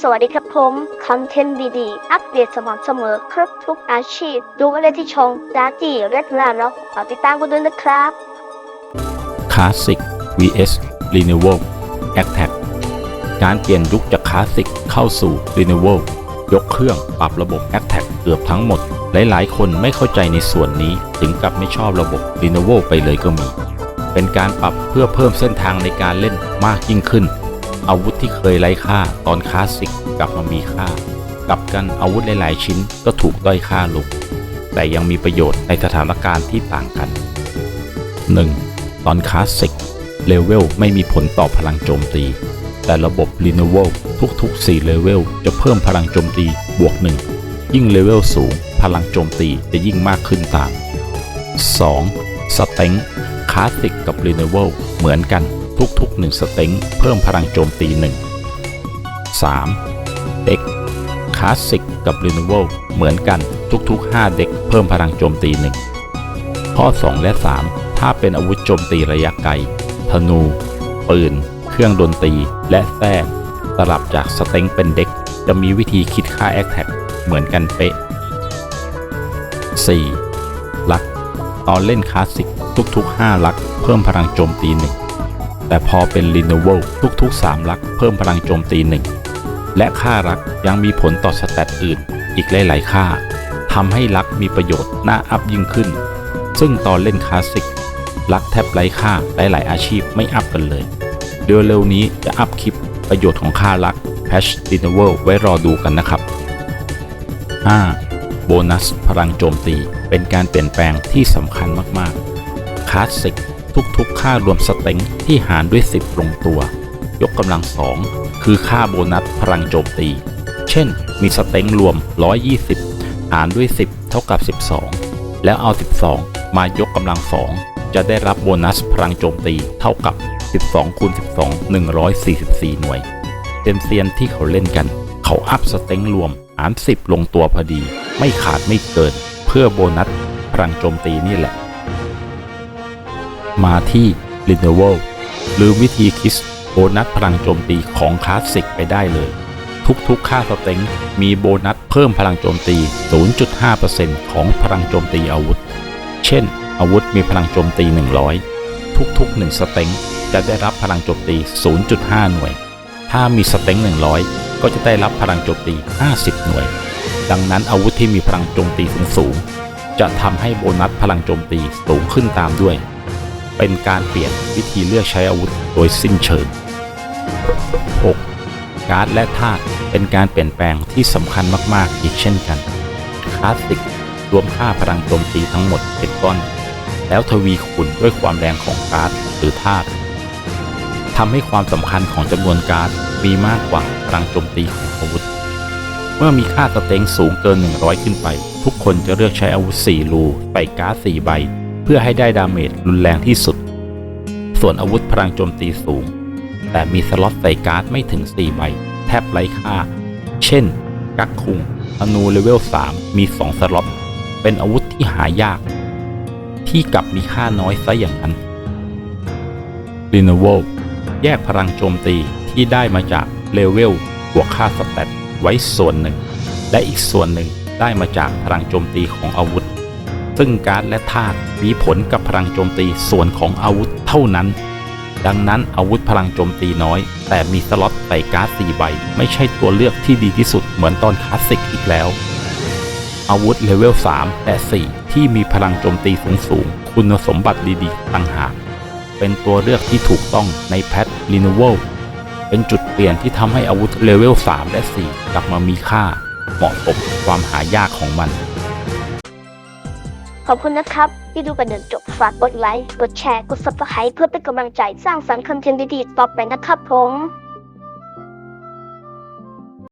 สวัสดีครับผมคอนเทนต์ดีๆ อัปเดตสม่ำเสมอครบทุกอาชีพ ดูกันเลยที่ช่องดาจีเรดลาเนาะฝากติดตามกันด้วยนะครับคลาสสิก vs Renewal Attack การเปลี่ยนยุคจากคลาสสิกเข้าสู่ Renewal ยกเครื่องปรับระบบ Attack เกือบทั้งหมด หลายๆ คนไม่เข้าใจในส่วนนี้ ถึงกับไม่ชอบระบบ Renewal ไปเลยก็มี เป็นการปรับเพื่อเพิ่มเส้นทางในการเล่นมากยิ่งขึ้น อาวุธที่เคยไร้ค่าตอนคลาสสิกกลับมามีค่า กลับกันอาวุธหลาย ๆ ชิ้นก็ถูกด้อยค่าลง แต่ยังมีประโยชน์ในสถานการณ์ที่ต่างกัน 1. ตอนคลาสสิกเลเวลไม่มีผลต่อพลังโจมตี แต่ระบบ Renewal ทุก ๆ 4 เลเวลจะเพิ่มพลังโจมตีบวก 1 ยิ่งเลเวลสูง พลังโจมตีจะยิ่งมากขึ้นตาม 2. สเต็งคลาสสิกกับ Renewal เหมือนกัน ทุกๆ 1 สเต็งเพิ่มพลังโจมตี 1 3. เด็กคลาสสิกกับ Renewal เหมือนกันทุกๆ 5 เด็กเพิ่มพลังโจมตี 1 ข้อ 2 และ 3 ถ้าเป็นอาวุธโจมตีระยะไกล ธนู ปืน เครื่องดนตรี และแท้สลับจากสเต็งเป็นเด็กจะมีวิธีคิดค่าแอคแท็กเหมือนกันเป๊ะ 4. ลัก ตอนเล่นคลาสสิกทุกๆ 5 ลัก เพิ่มพลังโจมตีหนึ่ง แต่พอเป็นรีโนเวลทุกๆ 3 ลักเพิ่มพลังโจมตีหนึ่งและค่ารักยังมีผลต่อสแตตอื่น อีกหลายๆ ค่าทำให้ลักมีประโยชน์น่าอัพยิ่งขึ้น ซึ่งตอนเล่นคลาสสิกลักแทบไร้ค่าหลายๆอาชีพไม่อัพกันเลย เดี๋ยวเร็วนี้จะอัพคลิปประโยชน์ของค่าลักแพชดินเวลไว้รอดูกันนะครับ 5. โบนัสพลังโจมตีเป็นการเปลี่ยนแปลงที่สำคัญมาก ๆ คลาสสิก ทุกๆ ค่ารวมสเต็งที่หารด้วย 10ลงตัว ยกกำลัง 2 คือค่าโบนัสพลังโจมตี เช่น มีสเต็งรวม 120 หารด้วย 10 เท่ากับ 12 แล้วเอา 12 มายกกำลัง 2 จะได้รับโบนัสพลังโจมตีเท่ากับ 12คูณ12 144 หน่วยเซียนเซียนที่เขาเล่นกัน เขาอัพสเต็งรวมหาร10 ลงตัวพอดี ไม่ขาดไม่เกิน เพื่อโบนัสพลังโจมตีนี่แหละ มาที่ r e n e w a l หรือวิธีคิดโบนัสพลังโจมตีของคลาสสิกไปได้เลย ทุกๆ ค่าสเต็งมีโบนัสเพิ่มพลังโจมตี 0.5%ของพลังโจมตีอาวุธ เช่น อาวุธมีพลังโจมตี 100 ทุกๆ 1 สเต็งจะได้รับพลังโจมตี 0.5 หน่วย ถ้ามีสเต็ง 100 ก็จะได้รับพลังโจมตี 50 หน่วย ดังนั้นอาวุธที่มีพลังโจมตีสูงๆจะทำให้โบนัสพลังโจมตีสูงขึ้นตามด้วย เป็นการเปลี่ยนวิธีเลือกใช้อาวุธโดยสิ้นเชิง 6. การ์ดและธาตุเป็นการเปลี่ยนแปลงที่สำคัญมากๆ อีกเช่นกันคลาสสิกรวมค่าพลังโจมตีทั้งหมดเป็นก้อน แล้วทวีคูณด้วยความแรงของการ์ดหรือธาตุทำให้ความสำคัญของจำนวนการ์ดมีมากกว่าพลังโจมตีของอาวุธ เมื่อมีค่าสเต็งสูงเกิน 100 ขึ้นไป ทุกคนจะเลือกใช้อาวุธ4รูใส่การ์ด4ใบ พื่อให้ได้ดาเมจรุนแรงที่สุด ส่วนอาวุธพลังโจมตีสูง แต่มีสล็อตใส่การ์ดไม่ถึง 4 ใบ แทบไร้ค่า เช่น กักคุงธนูเลเวล 3 มี 2 สล็อต เป็นอาวุธที่หายาก ที่กลับมีค่าน้อยซะอย่างนั้น r e n e w a l แยกพลังโจมตีที่ได้มาจากเลเวลบวกค่าสแตทไว้ส่วนหนึ่ง และอีกส่วนหนึ่งได้มาจากพลังโจมตีของอาวุธ ซึ่งการ์ดและธาตุมีผลกับพลังโจมตีส่วนของอาวุธเท่านั้น ดังนั้นอาวุธพลังโจมตีน้อย แต่มีสล็อตใส่การ์ด4ใบ ไม่ใช่ตัวเลือกที่ดีที่สุดเหมือนตอนคลาสสิกอีกแล้ว อาวุธเลเวล 3 และ 4 ที่มีพลังโจมตีสูงสูงคุณสมบัติดีๆต่างหากเป็นตัวเลือกที่ถูกต้องในแพท r e n e w a l เป็นจุดเปลี่ยนที่ทำให้อาวุธเลเวล 3 และ 4 กลับมามีค่า เหมาะสมความหายากของมัน ขอบคุณนะครับ ที่ดูกันจนจบฝากกดไลค์ กดแชร์ กด subscribe เพื่อเป็นกำลังใจสร้างสรรค์คอนเทนต์ดีๆต่อไปนะครับผม